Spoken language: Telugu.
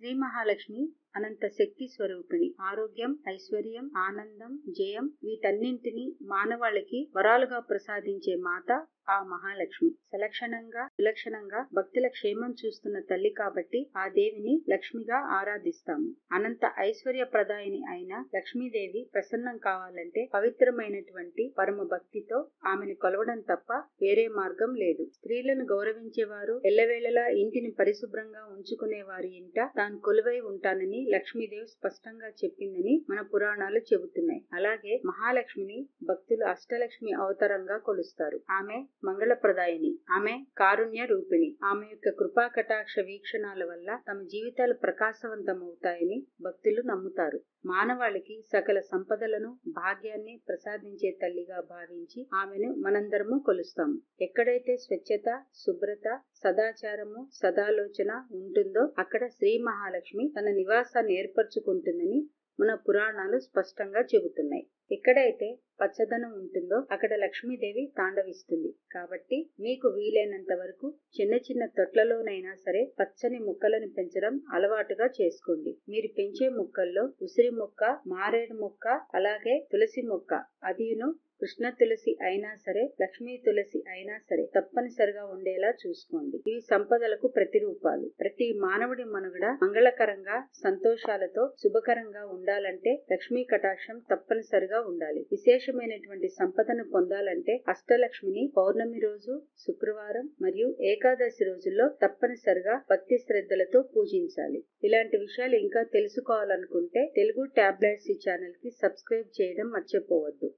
శ్రీ మహాలక్ష్మి అనంత శక్తి స్వరూపిణి. ఆరోగ్యం ఐశ్వర్యం ఆనందం జయం వీటన్నింటినీ మానవాళికి వరాలుగా ప్రసాదించే మాత ఆ మహాలక్ష్మి. సలక్షణంగా విలక్షణంగా భక్తుల క్షేమం చూస్తున్న తల్లి కాబట్టి ఆ దేవిని లక్ష్మిగా ఆరాధిస్తాము. అనంత ఐశ్వర్య ప్రదాయిని అయిన లక్ష్మీదేవి ప్రసన్నం కావాలంటే పవిత్రమైనటువంటి పరమ భక్తితో ఆమెను కొలవడం తప్ప వేరే మార్గం లేదు. స్త్రీలను గౌరవించేవారు ఎల్లవేళలా ఇంటిని పరిశుభ్రంగా ఉంచుకునే వారి ఇంట తాను కొలువై ఉంటానని లక్ష్మీదేవి స్పష్టంగా చెప్పిందని మన పురాణాలు చెబుతున్నాయి. అలాగే మహాలక్ష్మిని భక్తులు అష్టలక్ష్మి అవతారంగా కొలుస్తారు. ఆమె మంగళప్రదాయిని ఆమె కారుణ్య రూపిణి. ఆమె యొక్క కృపా కటాక్ష వీక్షణాల వల్ల తమ జీవితాలు ప్రకాశవంతమవుతాయని భక్తులు నమ్ముతారు. మానవాళికి సకల సంపదలను భాగ్యాన్ని ప్రసాదించే తల్లిగా భావించి ఆమెను మనందరము కొలుస్తాము ఎక్కడైతే స్వచ్ఛత శుభ్రత సదాచారము సదాలోచన ఉంటుందో అక్కడ శ్రీ మహాలక్ష్మి తన నివాస నివాసాన్ని ఏర్పరచుకుంటుందని మన పురాణాలు స్పష్టంగా చెబుతున్నాయి. ఎక్కడైతే పచ్చదనం ఉంటుందో అక్కడ లక్ష్మీదేవి తాండవిస్తుంది. కాబట్టి మీకు వీలైనంత వరకు చిన్న చిన్న తొట్లలోనైనా సరే పచ్చని మొక్కలను పెంచడం అలవాటుగా చేసుకోండి. మీరు పెంచే మొక్కల్లో ఉసిరి మొక్క మారేడు మొక్క అలాగే తులసి మొక్క అదిను కృష్ణ తులసి అయినా సరే లక్ష్మీ తులసి అయినా సరే తప్పనిసరిగా ఉండేలా చూసుకోండి. ఇవి సంపదలకు ప్రతిరూపాలు. ప్రతి మానవుడి మనుగడ మంగళకరంగా సంతోషాలతో శుభకరంగా ఉండాలంటే లక్ష్మీ కటాక్షం తప్పనిసరిగా ఉండాలి. విశేష విశేషమైనటువంటి సంపదను పొందాలంటే అష్టలక్ష్మిని పౌర్ణమి రోజు శుక్రవారం మరియు ఏకాదశి రోజుల్లో తప్పనిసరిగా భక్తి శ్రద్ధలతో పూజించాలి. ఇలాంటి విషయాలు ఇంకా తెలుసుకోవాలనుకుంటే తెలుగు టాబ్లెట్స్ ఈ ఛానల్కి సబ్స్క్రైబ్ చేయడం మర్చిపోవద్దు.